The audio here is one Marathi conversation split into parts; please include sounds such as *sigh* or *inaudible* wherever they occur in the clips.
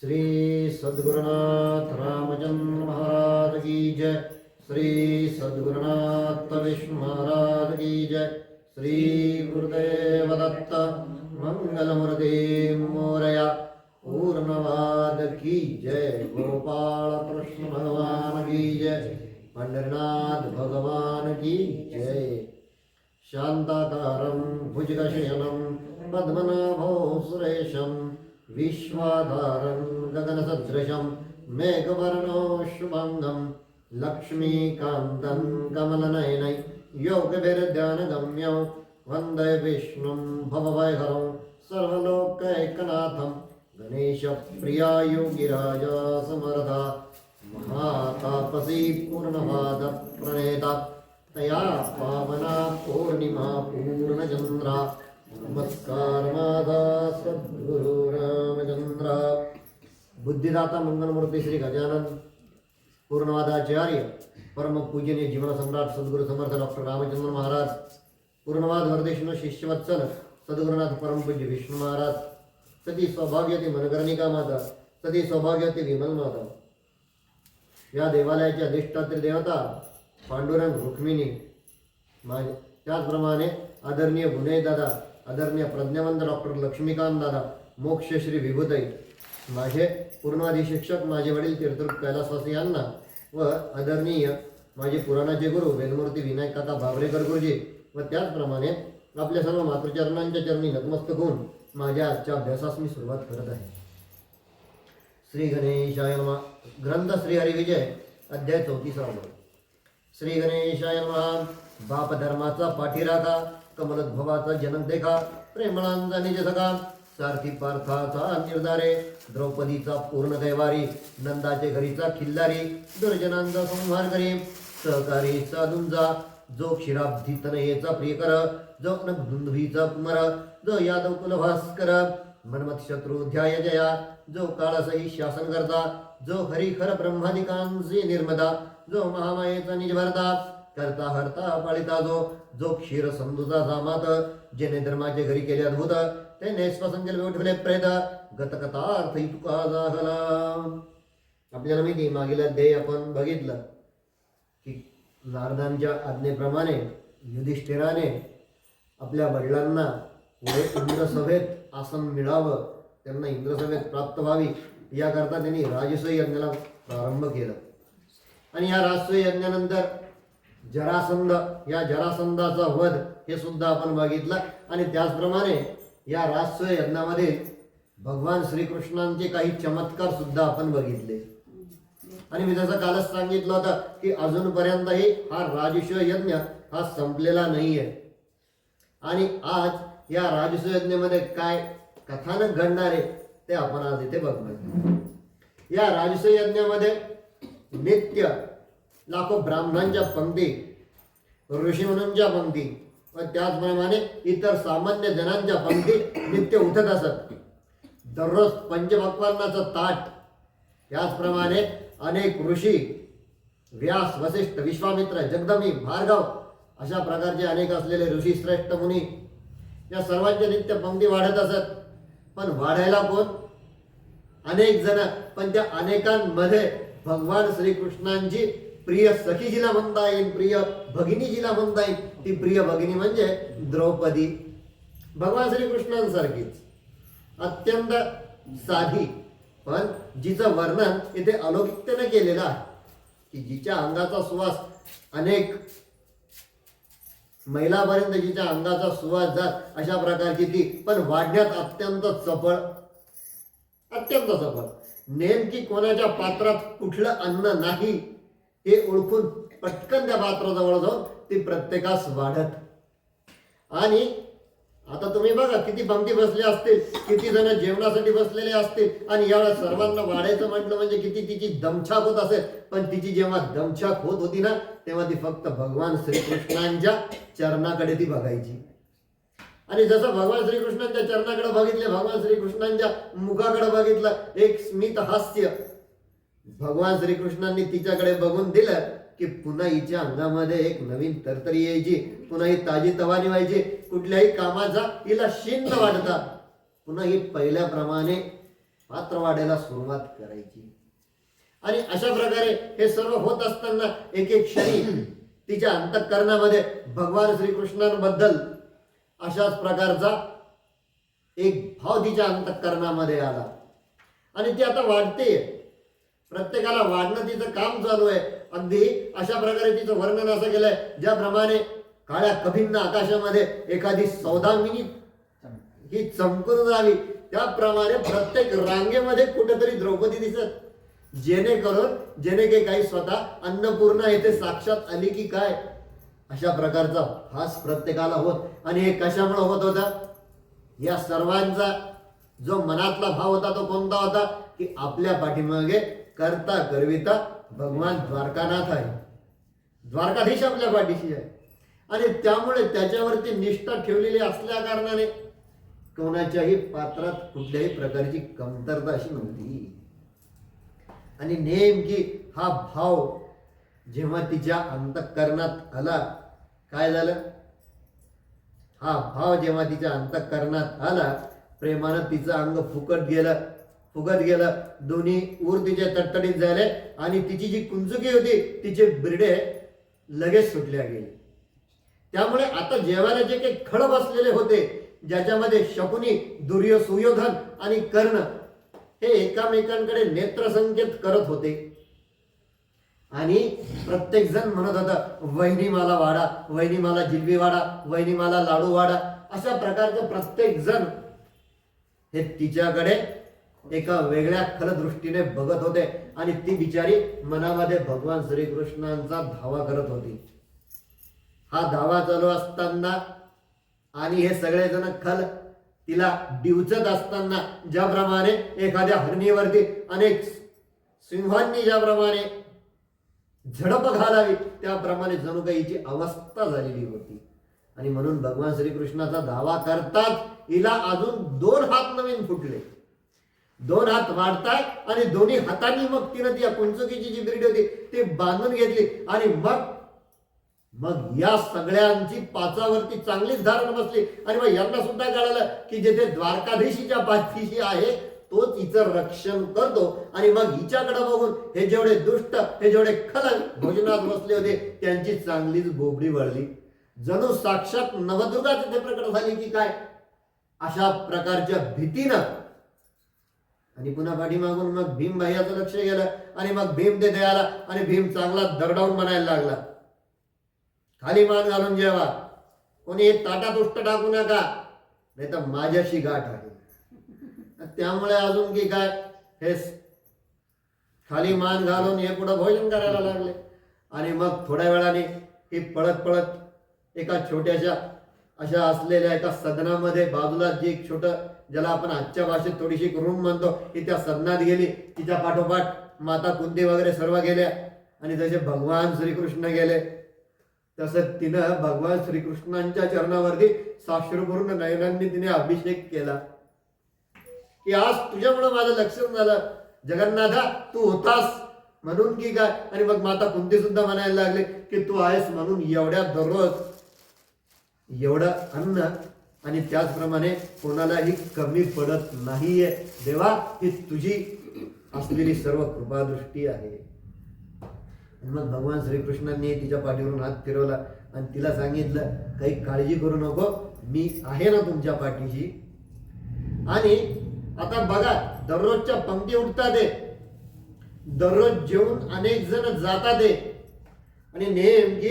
श्री सद्गुरुनाथ रामचंद्र महाराज की जय। श्री सद्गुरुनाथ विष्णु महाराज की जय। श्री गुरुदेव दत्त मंगलमूर्ती मोरया। पूर्णवाद की जय। गोपाल कृष्ण भगवान की जय। पंडरीनाथ भगवान की जय। शांताकारं भुजगशयनं पद्मनाभो सुरेशं विश्वाधारं गगनसदृशं मेघवर्णो शुभङ्गं लक्ष्मीकान्तं कमलनयनै योगभिर्ध्यानगम्यं वन्दे विष्णुं भववैहरं सर्वलोकैकनाथं गणेशप्रिया योगिराजा समर्था महातापसी पूर्णवादप्रणेता तया पावना पूर्णिमा पूर्णचन्द्रा नमस्कारमादा सद्गुरु बुद्धिदाता मंगलमूर्ती श्री गजानन पूर्णवादाचार्य परम पूजनीय जीवन सम्राट सद्गुरु समर्थ डॉक्टर रामचंद्र महाराज पूर्णवाद वर्देशनो शिष्यवत्सल सद्गुरुनाथ परमपूज्य विष्णू महाराज सती सौभाग्यते मनगरणिका माता सती सौभाग्यते विमल माता. या देवालयाच्या अधिष्ठात्री देवता पांडुरंग रुक्मिणी माझे त्याचप्रमाणे आदरणीय दादा आदरणीय प्रज्ञावंत डॉक्टर लक्ष्मीकांत दादा मोक्षश्री विभूताई. माझे पूर्णवादी शिक्षक माझे वडील तीर्थ कैलासवासी यांना व आदरणीय माझे पुराणाचे गुरु वेदमूर्ती विनायक काका बाबरेकर गुरुजी व त्याचप्रमाणे आपल्या सर्व मातृचरणांच्या चरणी नतमस्तक होऊन माझ्या आजच्या अभ्यासास मी सुरुवात करत आहे. श्री गणेशाय नमः. ग्रंथ श्री हरिविजय अध्याय चौतीसावा श्री गणेशाय नमः. बाप धर्माचा पाठीराखा कमलद्भवाचा जनक देखा प्रेमळांचा निज सखा सारथी पार्थाचा निर्धारे द्रौपदीचा पूर्ण दैवारी नंदाचे घरीचा खिल्लारी दुर्जनांचा संहार करी सहकारी साधूंचा जो क्षीराब्धी तनयेचा प्रियकर जो नभुंधवीचा कुमार जो यादव कुल भास्कर मनमत शत्रू ध्याय जया जो काळासही शासन करता जो हरिखर ब्रह्मादिकांचे निर्मदा जो महामायेचा निज भरता करता हरता पाळिता जो जो क्षीर समजूचा जामात जेने धर्माचे घरी केले अद्भुत त्याने स्वसंकल्प उठवले प्रेत गतकथार्थ इतुका जाहला आपल्याला माहिती मागील अध्याय आपण बघितलं की नारदांच्या आज्ञेप्रमाणे युधिष्ठिराने आपल्या वडिलांना पुढे इंद्रसभेत आसन मिळावं त्यांना इंद्रसभेत प्राप्त व्हावी याकरता त्यांनी राजसूय यज्ञाला प्रारंभ केला. आणि या राजसूय यज्ञानंतर जरासंध या जरासंधाचा वध हे सुद्धा आपण बघितलं. आणि त्याचप्रमाणे या राजसूय यज्ञामध्ये भगवान श्रीकृष्णांचे काही चमत्कार सुद्धा आपण बघितले. आणि मी जसं कालच सांगितलं होतं की अजूनपर्यंतही हा राजस्व यज्ञ हा संपलेला नाही आहे आणि आज या राजस्व यज्ञामध्ये काय कथानक घडणार आहे ते आपण आज इथे बघणार या राजस्व यज्ञामध्ये नित्य लाखो ब्राह्मणांच्या पंक्ती ऋषी म्हणूनच्या पंक्ती व त्याचप्रमाणे इतर सामान्य जनांच्या पंक्ती नित्य उठत असत दररोज पंचभगवानाचं ताट त्याचप्रमाणे अनेक ऋषी व्यास वसिष्ठ विश्वामित्र जगदमी भार्गव अशा प्रकारचे अनेक असलेले ऋषी श्रेष्ठ मुनी या सर्वांच्या नित्य पंक्ती वाढत असत. पण वाढायला कोण? अनेक जण पण त्या अनेकांमध्ये भगवान श्रीकृष्णांची प्रिय सखी जिला म्हणता येईल प्रिय भगिनी जिला म्हणता येईल ती प्रिय भगिनी म्हणजे द्रौपदी. भगवान श्रीकृष्णांसारखीच. अत्यंत साधी. पण जिचं वर्णन इथे अलौकिकतेने केलेलं आहे की जिच्या अंगाचा सुवास अनेक महिलापर्यंत जिच्या अंगाचा सुवास जात अशा प्रकारची ती पण वाढण्यात अत्यंत चपळ अत्यंत चपळ नेमकी कोणाच्या पात्रात कुठलं अन्न नाही हे ओळखून पटकन त्या पात्राजवळ जाऊन ती प्रत्येकास वाढत. आणि आता तुम्ही बघा किती पंक्ती बसले असतील किती जण जेवणासाठी बसलेले असतील आणि यावेळेस सर्वांना वाढायचं म्हटलं म्हणजे किती तिची दमछाक होत असेल. पण तिची जेव्हा दमछाक होत होती ना तेव्हा ती फक्त भगवान श्रीकृष्णांच्या चरणाकडे ती बघायची. आणि जसं भगवान श्रीकृष्णांच्या चरणाकडे बघितले भगवान श्रीकृष्णांच्या मुखाकडे बघितलं एक स्मित हास्य. भगवान श्रीकृष्णांनी तिच्याकडे बघून दिलं की पुन्हा हिच्या अंगामध्ये एक नवीन तरतरी यायची. पुन्हा ही ताजी तवानी व्हायची कुठल्याही कामाचा हिला शिन्न वाढता पुन्हा ही पहिल्याप्रमाणे पात्र वाढायला सुरुवात करायची. आणि अशा प्रकारे हे सर्व होत असताना एक एक क्षणी तिच्या अंतःकरणामध्ये भगवान श्रीकृष्णांबद्दल अशाच प्रकारचा एक भाव तिच्या अंतःकरणामध्ये आला. आणि ती आता वाढते प्रत्येकाला वाढणं तिचं काम चालू आहे. अगदी अशा प्रकारे तिचं वर्णन असं केलंय ज्याप्रमाणे काळ्या कभिन्न आकाशामध्ये एखादी सौदामिनी ही चमकून जावी. त्याप्रमाणे प्रत्येक रांगेमध्ये कुठेतरी द्रौपदी दिसत. जेणेकरून जेणे की काही स्वतः अन्नपूर्णा येथे साक्षात आली की काय? अशा प्रकारचा हास प्रत्येकाला होत. आणि हे कशामुळे होत होता? या सर्वांचा जो मनातला भाव होता तो कोणता होता? की आपल्या पाठीमागे करता गर्विता भगवान द्वारकानाथ आहे. द्वारकाधीश आपल्या पाठीशी आहे. आणि त्यामुळे त्याच्यावरती निष्ठा ठेवलेली असल्या कारणाने कोणाच्याही पात्रात कुठल्याही प्रकारची कमतरता अशी नव्हती. आणि नेमकी हा भाव जेव्हा तिच्या अंतःकरणात आला काय झालं? हा भाव जेव्हा तिच्या अंतःकरणात आला प्रेमानं तिचं अंग फुकट गेलं. फुगत गेलं. दोन्ही ऊर तिचे तडतडीत झाले आणि तिची जी कुंचुकी होती तिचे बिरडे लगेच सुटल्या गेले. त्यामुळे आता जेवायला जे काही खळ बसलेले होते ज्याच्यामध्ये शकुनी दुर्य सुयोधन आणि कर्ण हे एकामेकांकडे नेत्रसंकेत करत होते. आणि प्रत्येक जण म्हणत होता वहिनी मला वाडा वहिनी मला जिलबी वाडा वहिनी मला लाडू वाडा. अशा प्रकारचं प्रत्येक जण हे तिच्याकडे एका वेगळ्या खलदृष्टीने बघत होते आणि ती बिचारी मनामध्ये भगवान श्रीकृष्णांचा धावा करत होती. हा धावा चालू असताना आणि हे सगळेजण खल तिला डिवचत असताना ज्याप्रमाणे एखाद्या हरणीवरती अनेक सिंहांनी ज्याप्रमाणे झडप घालावी त्याप्रमाणे जणू काही हिची अवस्था झालेली होती. आणि म्हणून भगवान श्रीकृष्णाचा धावा करताच हिला अजून दोन हात नवीन फुटले. दोन हात वाढताय आणि दोन्ही हातांनी मग तिनं ती कुंचुकीची जी बिर्डी होती ती बांधून घेतली. आणि मग मग या सगळ्यांची पाचावरती चांगलीच धारण बसली. आणि मग यांना सुद्धा कळालं की जेथे द्वारकाधीशीच्या पाठीशी आहे तोच हिचं रक्षण करतो. आणि मग हिच्याकडे बघून हे जेवढे दुष्ट हे जेवढे खलन भोजनात बसले होते त्यांची चांगलीच बोबडी वळली. जणू साक्षात नवदुर्गा तिथे प्रकट झाली की काय? अशा प्रकारच्या भीतीनं आणि पुन्हा पाठीमागून मग भीम भैयाचं लक्ष गेलं आणि मग भीम ते आला आणि भीम चांगला दरडावून म्हणायला लागला. खाली मान घालून जेवा. कोणी एक ताटात टाकू नका. नाही तर माझ्याशी गाठ आहे. *laughs* त्यामुळे अजून की काय? हे खाली मान घालून हे पुढं भोजन करायला लागले. आणि मग थोड्या वेळाने हे पळत पळत एका छोट्याशा अशा असलेल्या एका सदनामध्ये बाजूला जे एक छोट ज्याला आपण आजच्या भाषेत थोडीशी रूम म्हणतो की त्या सदनात गेली. तिच्या पाठोपाठ माता कुंती वगैरे सर्व गेल्या. आणि जसे भगवान श्रीकृष्ण गेले तसं तिनं भगवान श्रीकृष्णांच्या चरणावरती साक्षरपूर्ण नयनांनी तिने अभिषेक केला. की आज तुझ्यामुळं माझं लक्ष झालं. जगन्नाथा तू होतास. म्हणून की काय? आणि मग माता कुंती सुद्धा म्हणायला लागले की तू आहेस म्हणून एवढ्या दररोज एवढं अन्न आणि त्याचप्रमाणे कोणालाही कमी पडत नाहीये. देवा ही तुझी असलेली सर्व कृपादृष्टी आहे. म्हणून मग भगवान श्रीकृष्णांनी तिच्या पाठीवरून हात फिरवला आणि तिला सांगितलं काही काळजी करू नको मी आहे ना तुमच्या पाठीशी. आणि आता बघा दररोजच्या पंक्ती उठतात आहे दररोज जेवून अनेक जण जातात आणि नेमकी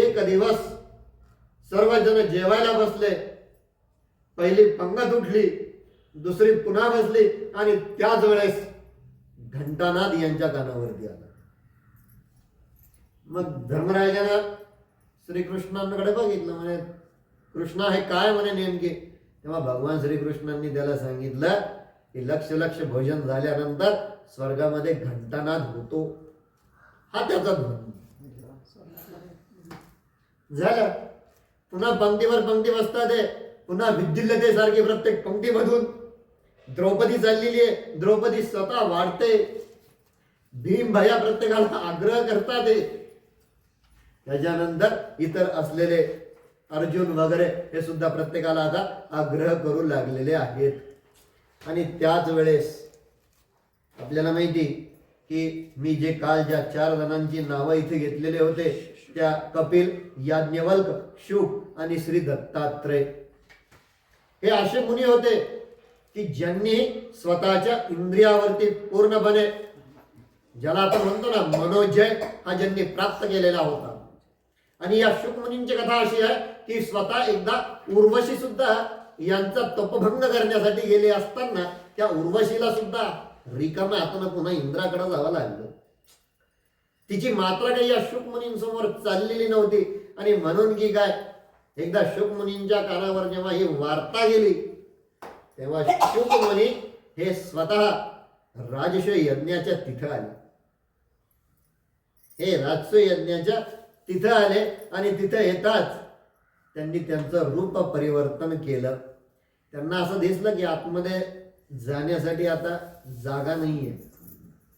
एक दिवस सर्वजण जेवायला बसले. पहिली पंगत उठली दुसरी पुन्हा बसली आणि त्याच वेळेस घंटानाद यांच्या कानावरती आला. मग धर्मराजानं श्रीकृष्णांकडे बघितलं म्हणे कृष्णा हे काय? म्हणे नेमके. तेव्हा भगवान श्रीकृष्णांनी त्याला सांगितलं की लक्ष लक्ष भोजन झाल्यानंतर स्वर्गामध्ये घंटानाद होतो. हा त्याचा ध्वनी झालं. पुन्हा पंक्तीवर पंक्ती बसतात पुन्हा विद्युल्यते सारखी प्रत्येक पंक्तीमधून द्रौपदी चाललेली आहे. द्रौपदी स्वतः वाढते. भीम भया प्रत्येकाला आग्रह करतात त्याच्यानंतर इतर असलेले अर्जुन वगैरे हे सुद्धा प्रत्येकाला आता आग्रह करू लागलेले आहेत. आणि त्याच वेळेस आपल्याला माहिती की मी जे काल ज्या चार जणांची नावं इथे घेतलेले होते त्या कपिल याज्ञवल्क शुक आणि श्री दत्तात्रय. हे असे मुनी होते की ज्यांनी स्वतःच्या इंद्रियावरती पूर्णपणे ज्याला आपण म्हणतो ना मनोजय हा ज्यांनी प्राप्त केलेला होता. आणि या शुकमुनींची कथा अशी आहे की स्वतः एकदा उर्वशी सुद्धा यांचा तपभंग करण्यासाठी गेले असताना त्या उर्वशीला सुद्धा रिकाम्या हातानं पुन्हा इंद्राकडे जावं लागलं. तिची मात्रा काही या शुकमुनींसमोर चाललेली नव्हती आणि म्हणून की काय एकदा शुकमुनींच्या कानावर जेव्हा ही वार्ता गेली तेव्हा शुकमुनी हे स्वतः राजस्व यज्ञाच्या तिथं आले. हे राजस्व यज्ञाच्या तिथं आले आणि तिथं येताच त्यांनी त्यांचं रूप परिवर्तन केलं. त्यांना असं दिसलं की आतमध्ये जाण्यासाठी आता जागा नाहीये.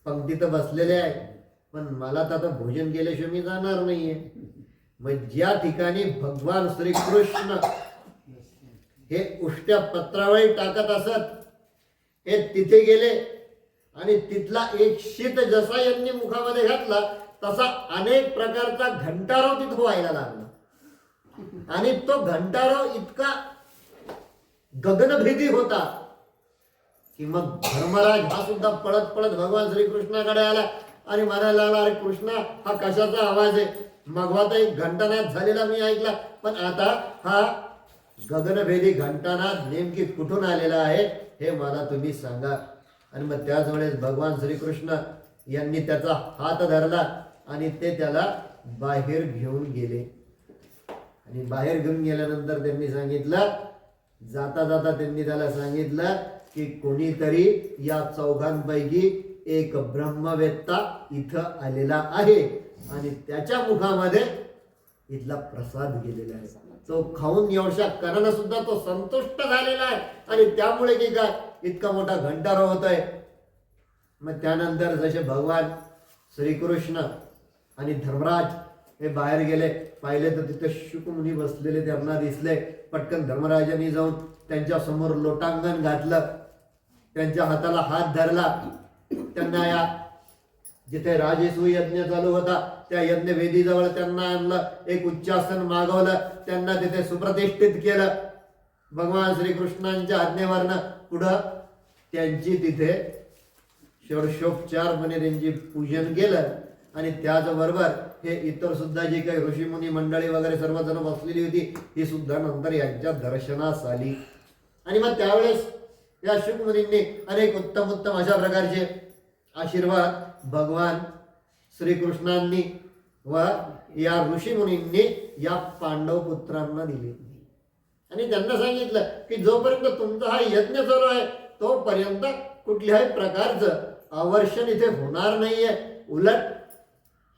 पंक्तीत बसलेले आहे पण मला तर आता भोजन केल्याशिवाय मी जाणार नाहीये. मग ज्या ठिकाणी भगवान श्रीकृष्ण हे उष्ट्या पत्रावळी टाकत असत हे तिथे गेले आणि तिथला एक शीत जसा यांनी मुखामध्ये घातला तसा अनेक प्रकारचा घंटाराव तिथं व्हायला लागला. आणि तो घंटाराव इतका गगनभेदी होता की मग धर्मराज हा सुद्धा पळत पळत भगवान श्रीकृष्णाकडे आला आणि म्हणायला लागला अरे कृष्णा हा कशाचा आवाज आहे? मगवा एक घंटानाद झालेला मी ऐकला. पण आता हा गगनभेदी घंटानाद नेमकी कुठून आलेला आहे हे मला तुम्ही सांगा. आणि मग त्याच वेळेस भगवान श्रीकृष्ण यांनी त्याचा हात धरला आणि ते त्याला बाहेर घेऊन गेले. आणि बाहेर घेऊन गेल्यानंतर त्यांनी सांगितलं जाता जाता त्यांनी त्याला सांगितलं की कोणीतरी या चौघांपैकी एक ब्रह्मवेत्ता इथं आलेला आहे. आणि त्याच्या मुखामध्ये इथला प्रसाद गेलेला आहे. तो खाऊन एवढ्या कणानं सुद्धा तो संतुष्ट झालेला आहे. आणि त्यामुळे की काय? इतका मोठा घंटारो होत आहे मग त्यानंतर जसे भगवान श्रीकृष्ण आणि धर्मराज हे बाहेर गेले. पाहिले तर तिथे शुकमुनी बसलेले त्यांना दिसले. पटकन धर्मराजांनी जाऊन त्यांच्यासमोर लोटांगण घातलं. त्यांच्या हाताला हात धरला. त्यांना या जिथे राजेसू यज्ञ चालू होता त्या यज्ञ वेदीजवळ त्यांना आणलं एक उच्चासन मागवलं त्यांना तिथे सुप्रतिष्ठित केलं. भगवान श्रीकृष्णांच्या आज्ञेवरनं पुढं त्यांची तिथे षोडशोपचारपणे त्यांची पूजन केलं. आणि त्याचबरोबर हे इतर सुद्धा जी काही ऋषीमुनी मंडळी वगैरे सर्वजण बसलेली होती ही सुद्धा नंतर यांच्या दर्शनास आली. आणि मग त्यावेळेस या शुकमुनींनी अनेक उत्तम उत्तम अशा प्रकारचे आशीर्वाद भगवान श्रीकृष्णांनी व या ऋषीमुनींनी या पांडव पुत्रांना दिले. आणि त्यांना सांगितलं की जोपर्यंत तुमचा हा यज्ञ चालू आहे तोपर्यंत कुठल्याही प्रकारचं आवर्षण इथे होणार नाहीये. उलट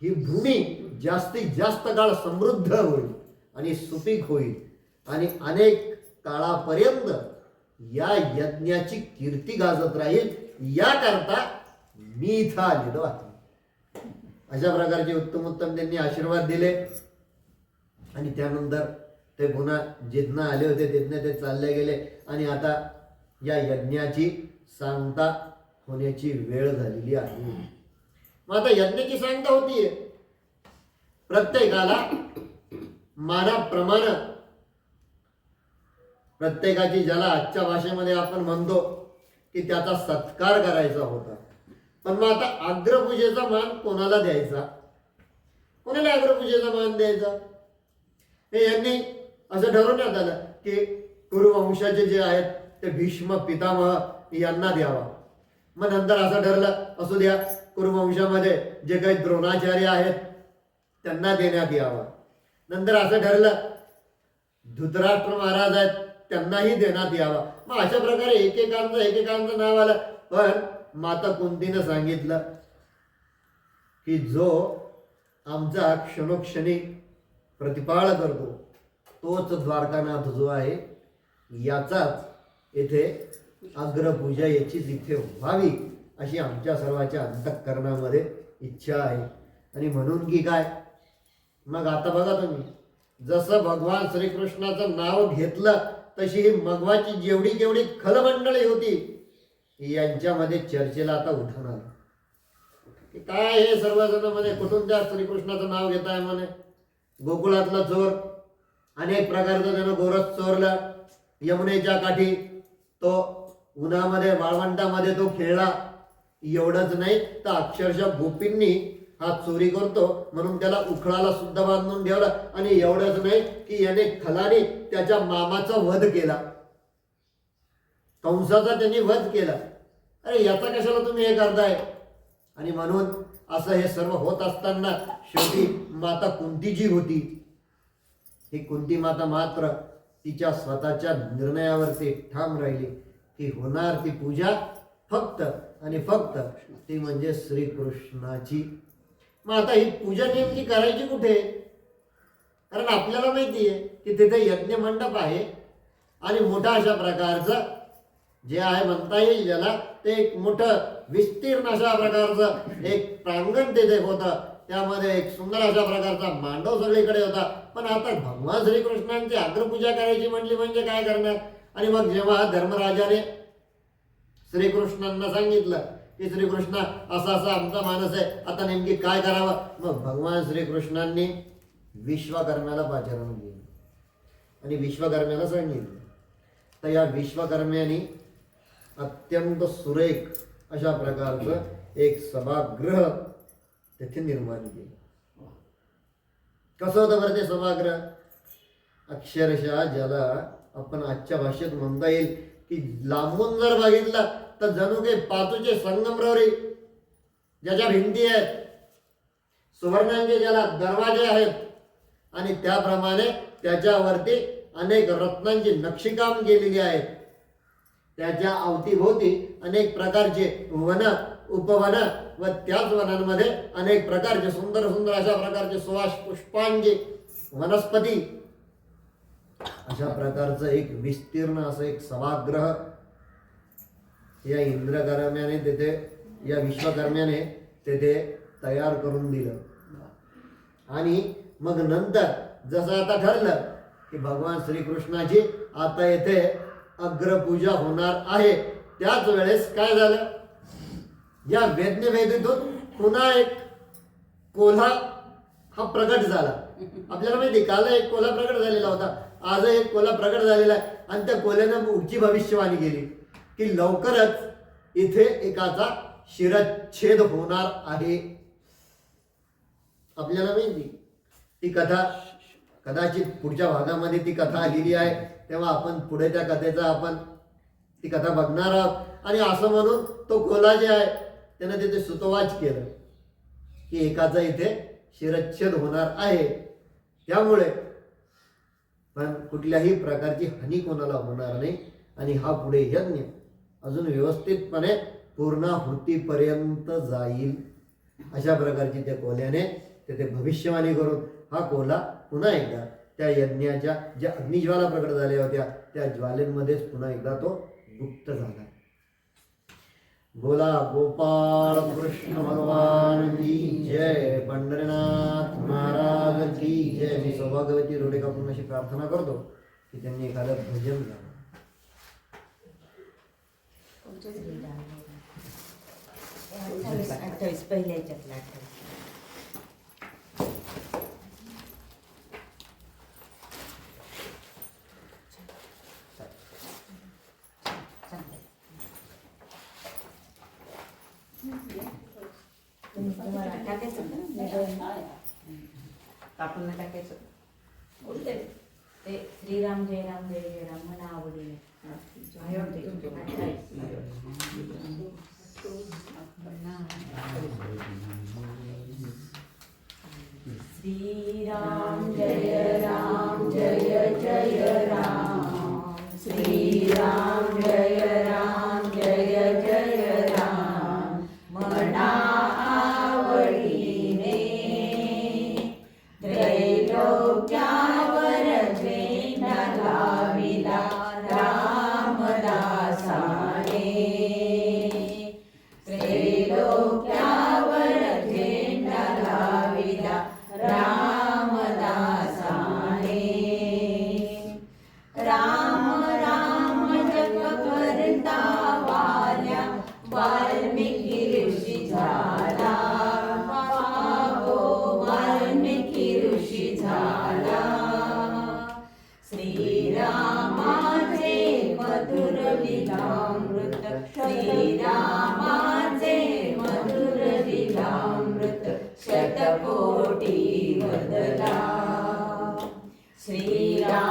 ही भूमी जास्तीत जास्त काळ समृद्ध होईल आणि सुपीक होईल. आणि अनेक काळापर्यंत या यज्ञाची कीर्ती गाजत राहील. याकरता मी इथं आलेलो आहे अशा प्रकारचे उत्तम उत्तम त्यांनी आशीर्वाद दिले. आणि त्यानंतर ते पुन्हा जिथनं आले होते तिथनं ते चालले गेले. आणि आता या यज्ञाची सांगता होण्याची वेळ झालेली आहे. मग आता यज्ञाची सांगता होतीये. प्रत्येकाला मानाप्रमाणे प्रत्येकाची ज्याला आजच्या भाषेमध्ये आपण म्हणतो की त्याचा सत्कार करायचा होता. पण मग आता आग्रपूजेचा मान कोणाला द्यायचा? कोणाला आग्रपूजेचा मान द्यायचा? हे यांनी असं ठरवण्यात आलं की कुरुवंशाचे जे आहेत ते भीष्म पितामह यांना द्यावा. मग नंतर असं ठरलं असू द्या कुरुवंशामध्ये जे काही द्रोणाचार्य आहेत त्यांना देण्यात यावा. नंतर असं ठरलं धृतराष्ट्र महाराज आहेत त्यांनाही देण्यात यावा. मग अशा प्रकारे एकेकांचं एकेकांचं नाव आलं. पण माता कुंतीनं सांगितलं की जो आमचा क्षणोक्षणी प्रतिपाळ करतो तोच द्वारकानाथ जो आहे याचाच येथे अग्रपूजा याचीच इथे व्हावी अशी आमच्या सर्वांच्या अंतःकरणामध्ये इच्छा आहे. आणि म्हणून की काय? मग आता बघा तुम्ही जसं भगवान श्रीकृष्णाचं नाव घेतलं तशी ही मगवाची जेवढी जेवढी खलमंडळी होती यांच्यामध्ये चर्चेला आता उठाण आलं. की काय हे सर्वजण म्हणे कुठून त्या श्रीकृष्णाचं नाव घेत आहे म्हणे? गोकुळातला चोर. अनेक प्रकारचं त्यानं गोरस चोरला. यमुनेच्या काठी तो उन्हामध्ये वाळवंटामध्ये तो खेळला. एवढंच नाही तर अक्षरशः गोपींनी हा चोरी करतो म्हणून त्याला उखळाला सुद्धा बांधून ठेवला. आणि एवढंच नाही की याने खलाने त्याच्या मामाचा वध केला. कंसाचा त्यांनी वध केला. अरे याचा कशाला तुम्ही हे करताय? आणि म्हणून असं हे सर्व होत असताना शेवटी माता कुंतीजी होती. ही कुंती माता मात्र तिच्या स्वतःच्या निर्णयावरती ठाम राहिली की होणार ती पूजा फक्त आणि फक्त ती म्हणजे श्रीकृष्णाची. मग आता ही पूजा नेमकी करायची कुठे? कारण आपल्याला माहिती आहे की तिथे यज्ञ मंडप आहे आणि मोठा अशा प्रकारचा जे आहे म्हणता येईल ज्याला ते एक मोठं विस्तीर्ण अशा प्रकारचं एक प्रांगण तिथे होतं. त्यामध्ये एक सुंदर अशा प्रकारचा मांडव सगळीकडे होता. पण आता भगवान श्रीकृष्णांची अग्रपूजा करायची म्हणली म्हणजे काय करणार? आणि मग जेव्हा धर्मराजाने श्रीकृष्णांना सांगितलं की श्रीकृष्ण असा असा आमचा मानस आहे. आता नेमकी काय करावं? मग भगवान श्रीकृष्णांनी विश्वकर्म्याला पाचारण केलं. आणि विश्वकर्म्याला सांगितलं. तर या विश्वकर्म्याने अत्यंत सुरेख अशा प्रकारचं एक सभागृह तेथे निर्माण केलं. कसं होतं बरं ते सभागृह? अक्षरशः ज्याला आपण आजच्या भाषेत म्हणता येईल की लांबून जर बघितला तर जणू काही पातूचे संगमरवरी ज्याच्या भिंती आहेत सुवर्णांचे ज्याला दरवाजे आहेत आणि त्याप्रमाणे त्याच्यावरती अनेक रत्नांची नक्षीकाम केलेली आहेत. त्याच्या अवतीभोवती अनेक प्रकारचे वन उपवन व त्याच वनांमध्ये अनेक प्रकारचे सुंदर सुंदर अशा प्रकारचे सुवास पुष्पांचे वनस्पती अशा प्रकारचं एक विस्तीर्ण असं एक सभागृह या इंद्रकर्म्याने तेथे या विश्वकर्म्याने तेथे तयार करून दिलं. आणि मग नंतर जसं आता ठरलं की भगवान श्रीकृष्णाची आता येथे अग्रपूजा होणार आहे. त्याच वेळेस काय झालं? या वेदनेवेदीतून पुन्हा एक कोल्हा हा प्रकट झाला. आपल्याला माहिती काल एक कोल्हा प्रकट झालेला होता. आज एक कोल्हा प्रकट झालेला आहे. आणि त्या कोल्यानं पुढची भविष्यवाणी केली की लवकरच इथे एकाचा शिरच्छेद होणार आहे. आपल्याला माहिती ती कथा कदाचित पुढच्या भागामध्ये ती कथा आलेली आहे. तेव्हा आपण पुढे त्या कथेचा आपण ती कथा बघणार आहोत. आणि असं म्हणून तो कोला जे आहे त्यानं तिथे सुतवाच केलं. की एकाचा इथे शिरच्छेद होणार आहे. त्यामुळे पण कुठल्याही प्रकारची हानी कोणाला होणार नाही. आणि हा पुढे यज्ञ अजून व्यवस्थितपणे पूर्णाहुतीपर्यंत जाईल. अशा प्रकारची त्या कोल्याने तेथे भविष्यवाणी करून हा कोला पुन्हा एकदा त्या यज्ञाच्या ज्या अग्निज्वाला प्रकट झाल्या होत्या त्या ज्वालेंमध्येच पुन्हा एकदा तो गुप्त झाला. बोला गोपाळ कृष्ण भगवान की जय. पंढरीनाथ महाराज की जय. मी सौभाग्यवती रोडेकाकडून अशी प्रार्थना करतो की त्यांनी एखादं भजन झालं अठ्ठावीस अठ्ठावीस पहिल्या याच्यातला अठ्ठावीस चालेल. तुम्ही तुम्हाला टाकायचं का कापून टाकायचं ते श्रीराम जय राम जय जय राम मला आवडले Shriram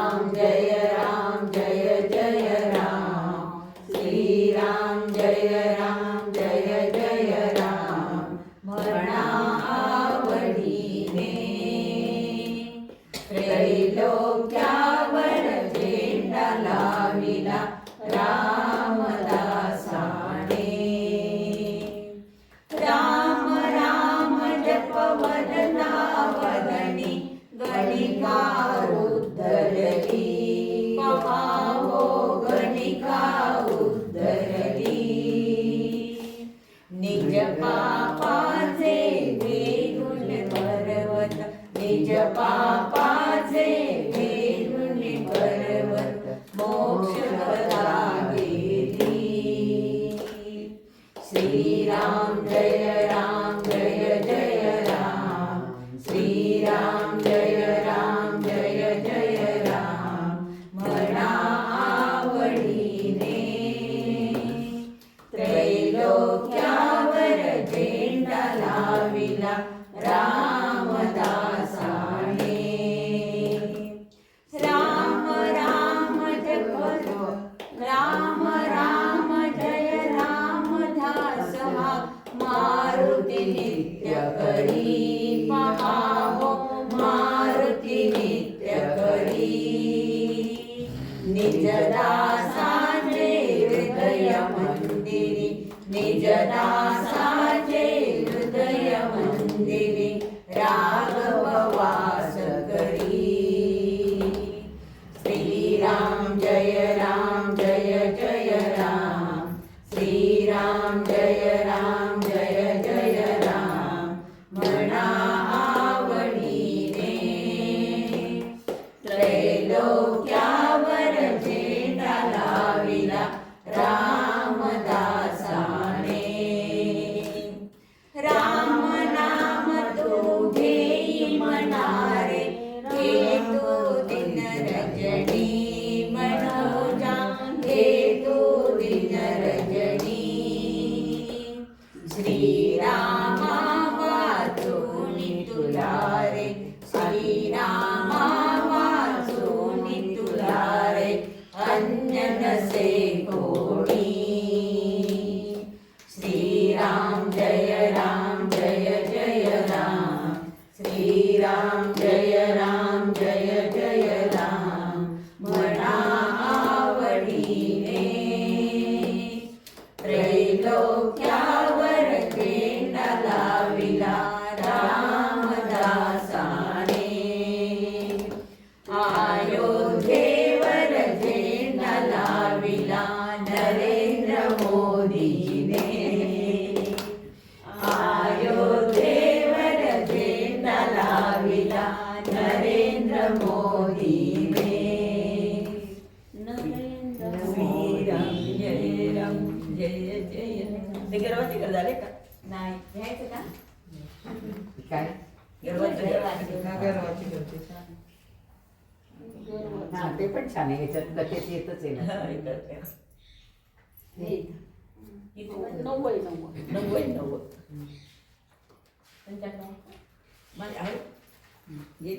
Ram Jay Ram Jay Ram. Sri Ram Jay Ram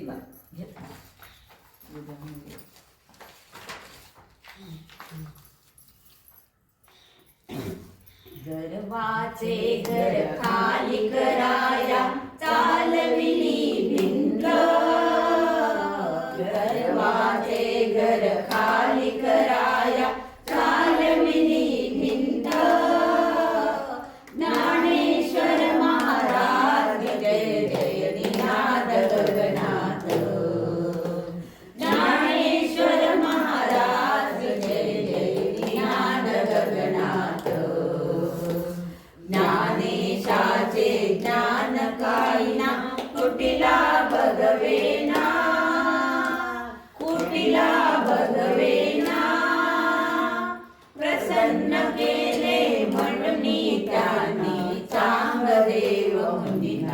घेत ना घेत गर्वाचे घर खाली कराया चालविली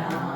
now.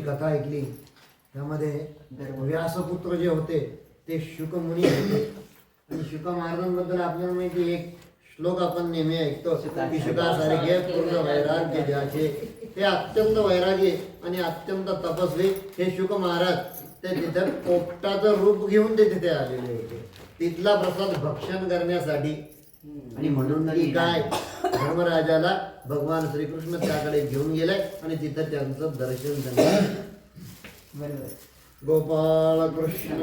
जी कथा ऐकली त्यामध्ये व्यासपुत्र जे होते ते शुकमुनी होते. आणि शुक महाराजांबद्दल आपल्याला माहिती एक श्लोक आपण नेहमी ऐकतो शुकासारखे पूर्ण वैराग्य ज्याचे. ते अत्यंत वैराग्य आणि अत्यंत तपस्वी. हे शुक महाराज ते तिथे पोपटाचं रूप घेऊन ते तिथे आलेले होते. तिथला प्रसाद भक्षण करण्यासाठी आणि म्हणून काय? धर्मराजाला भगवान श्रीकृष्ण त्याकडे घेऊन गेले आणि तिथं त्यांचं दर्शन झालं. गोपाल गोपाळ कृष्ण